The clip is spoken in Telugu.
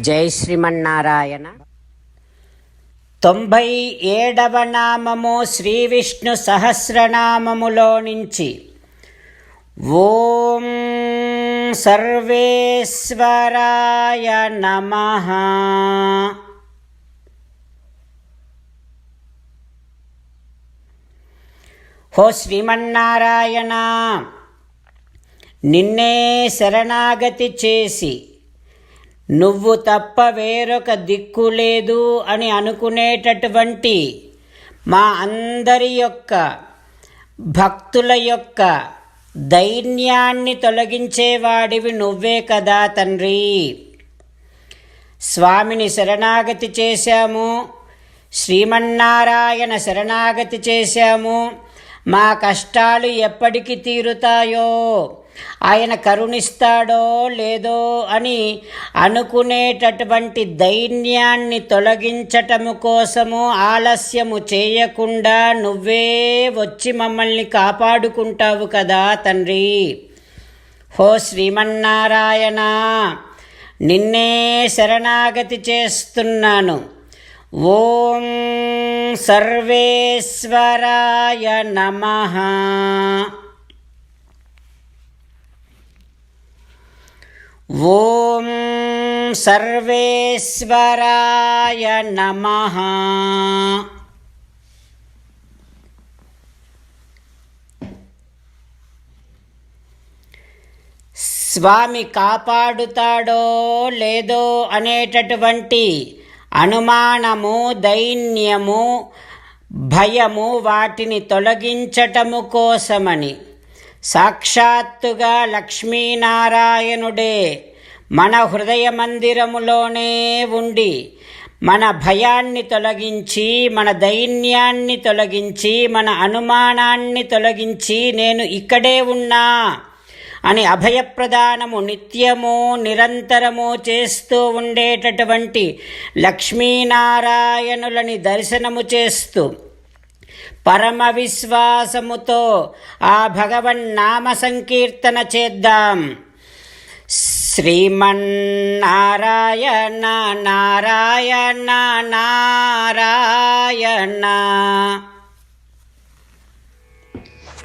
జై శ్రీమన్నారాయణ. తొంభై ఏడవ నామము శ్రీ విష్ణు సహస్రనామములో నుంచి ఓం సర్వేశ్వరాయ నమ. హో శ్రీమన్నారాయణ నిన్నే శరణాగతి చేసి నువ్వు తప్ప వేరొక దిక్కు లేదు అని అనుకునేటటువంటి మా అందరి యొక్క భక్తుల యొక్క దైన్యాన్ని తొలగించేవాడివి నువ్వే కదా తండ్రి. స్వామిని శరణాగతి చేశాము శ్రీమన్నారాయణ శరణాగతి చేశాము మా కష్టాలు ఎప్పటికి తీరుతాయో? ఆయన కరుణిస్తాడో లేదో అని అనుకునేటటువంటి దైన్యాన్ని తొలగించటము కోసము ఆలస్యము చేయకుండా నువ్వే వచ్చి మమ్మల్ని కాపాడుకుంటావు కదా తండ్రి. హో శ్రీమన్నారాయణ నిన్నే శరణాగతి చేస్తున్నాను. ఓం సర్వేశ్వరాయ నమ. ఓం సర్వేశ్వరాయ నమ. స్వామి కాపాడుతాడో లేదో అనేటటువంటి అనుమానము దైన్యము భయము వాటిని తొలగించటము కోసమని. సాక్షాత్తుగా లక్ష్మీనారాయణుడే మన హృదయ మందిరములోనే ఉండి మన భయాన్ని తొలగించి మన దైన్యాన్ని తొలగించి మన అనుమానాన్ని తొలగించి నేను ఇక్కడే ఉన్నా. అని అభయప్రదానము నిత్యము నిరంతరము చేస్తూ ఉండేటటువంటి లక్ష్మీనారాయణులని దర్శనము చేస్తూ పరమ విశ్వాసముతో ఆ భగవన్నామ సంకీర్తన చేద్దాం. శ్రీమన్నారాయణ నారాయణ నారాయణ.